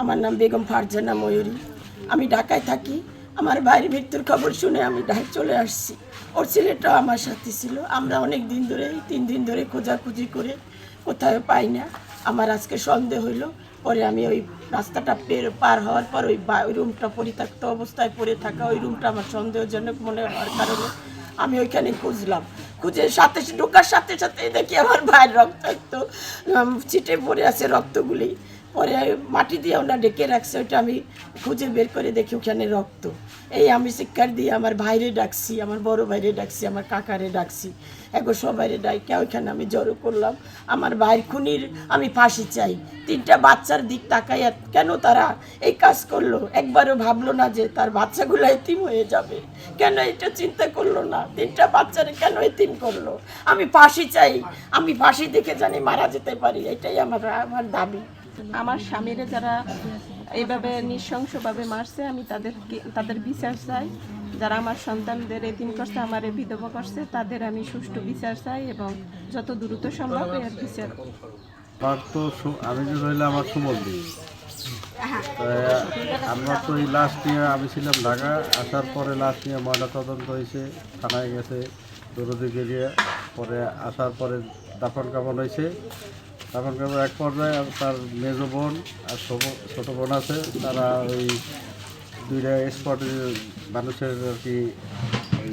আমার নাম বেগম ফারজানা ময়ূরী। আমি ঢাকায় থাকি। আমার ভাইয়ের মৃত্যুর খবর শুনে আমি ঢাকায় চলে আসছি। ওর ছেলেটাও আমার সাথে ছিল। আমরা অনেক দিন ধরে, তিন দিন ধরে খোঁজাখুঁজি করে কোথাও পাই না। আমার আজকে সন্দেহ হইল। পরে আমি ওই রাস্তাটা পের পার হওয়ার পর ওই ওই রুমটা পরিত্যক্ত অবস্থায় পড়ে থাকা ওই রুমটা আমার সন্দেহজনক মনে হওয়ার কারণে আমি ওইখানে খুঁজলাম। খুঁজে সাথে ঢোকার সাথে সাথে দেখি আমার ভাইয়ের রক্ত একটু ছিটে পড়ে আছে রক্তগুলি। পরে মাটি দিয়ে ওটা ডেকে রাখছে, ওইটা আমি খুঁজে বের করে দেখি ওখানে রক্ত। এই আমি শিক্ষার দিয়ে আমার ভাইরে ডাকছি, আমার বড় ভাইরে ডাকছি, আমার কাকারে ডাকছি। এগো সবাইরে ডাইকা ওইখানে আমি জড়ো করলাম। আমার ভাইয়ের খুনির আমি ফাঁসি চাই। তিনটা বাচ্চার দিক তাকাইয়া কেন তারা এই কাজ করল? একবারও ভাবলো না যে তার বাচ্চাগুলো এতিম হয়ে যাবে। কেন এটা চিন্তা করল না? তিনটা বাচ্চারে কেন এতিম করল? আমি ফাঁসি চাই। আমি ফাঁসি দেখে জানি মারা যেতে পারি। এটাই আমার আমার দাবি। আমার স্বামীরা যারা এইভাবে নৃশংসভাবে মারছে, আমি তাদেরকে তাদের বিচার চাই। যারা আমার সন্তানদের এতিম করছে, আমার বিধবা করছে, তাদের আমি সুষ্ঠু বিচার চাই এবং যত দ্রুত সম্ভব এর বিচার আমি যে আমার সুমন আমরা তো এই লাস্ট নিয়ে, আমি ছিলাম ঢাকা, আসার পরে লাস্ট নিয়ে ময়না তদন্ত হয়েছে, থানায় গেছে দৌড়দিকে গিয়ে, পরে আসার পরে দাফন কাপন হয়েছে। কাপন এক পর্যায়ে আর তার মেজ বোন আর ছোট- বোন আছে তারা ওই দুইটা স্পটে মানুষের আর কি ওই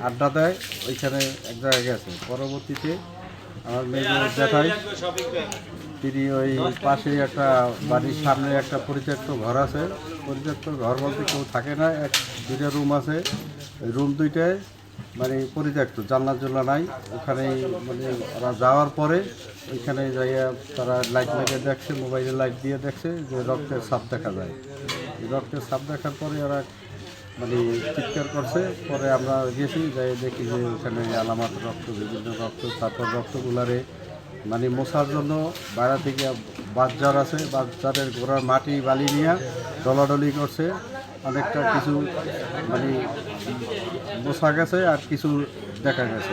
আড্ডা দেয় ওইখানে এক জায়গায় গেছে। পরবর্তীতে আমার মেয়ে জ্যাঠাই তিনি ওই পাশে একটা বাড়ির সামনে একটা পরিত্যক্ত ঘর আছে। পরিত্যক্ত ঘর বলতে কেউ থাকে না এক দুইটা রুম আছে। ওই রুম দুইটায় মানে পরিত্যক্ত জানলা জোলা নাই। ওখানে মানে ওরা যাওয়ার পরে ওইখানে যাইয়া তারা লাইট লাগিয়ে দেখছে মোবাইলে লাইট দিয়ে দেখছে যে রক্তের সাপ দেখা যায়। রক্তের সাপ দেখার পরে ওরা মানে চিৎকার করছে। পরে আমরা গেছি, যাই দেখি যে ওখানে আলামাত রক্ত, বিভিন্ন রক্ত, তারপর রক্তগুলারে মানে মশার জন্য বাইরে থেকে বাচ্চার আছে। বাচ্চারের গোড়ার মাটি বালি নিয়ে ডলাডলি করছে। অনেকটা কিছু মানে বোঝা গেছে আর কিছু দেখা গেছে।